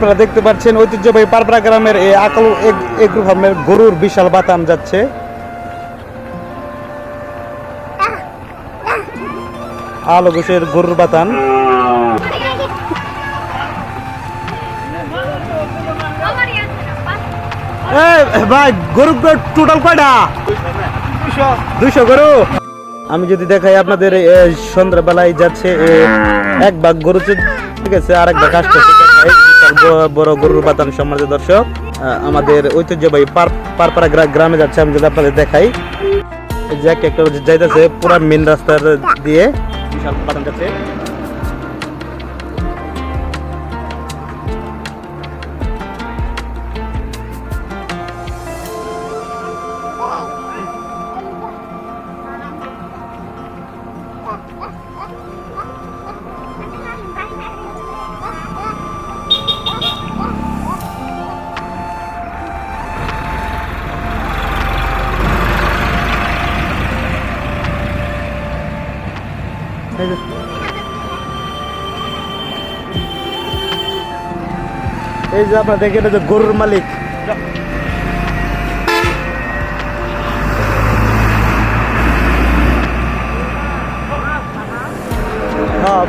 আপনারা দেখতে পাচ্ছেন ঐতিহ্যবাহী পারপাড়া গ্রামের এই আকাল এগ্রো গরুর বিশাল বাতান যাচ্ছে। আলো ঘোষের গরুর বাতান। ভাই গরু টোটাল কয়টা? দুইশো। গরু। আমি যদি দেখাই আপনাদের সন্ধ্যাবেলায় যাচ্ছে এক ভাগ গরু, ঠিক আছে আর এক ভাগ আসতেছে। বড় গরুর বাতান সম্মানিত দর্শক আমাদের ঐতিহ্যবাহী পার, পারপাড়া গ্রা- গ্রামে যাচ্ছে, আমি যদি আপনাদের দেখাই। যে একটা যাইতেছে, পুরা মেন রাস্তার দিয়ে বিশাল বাতান যাচ্ছে। এই যে। আপনার দেখেন যে গরুর মালিক। হ্যাঁ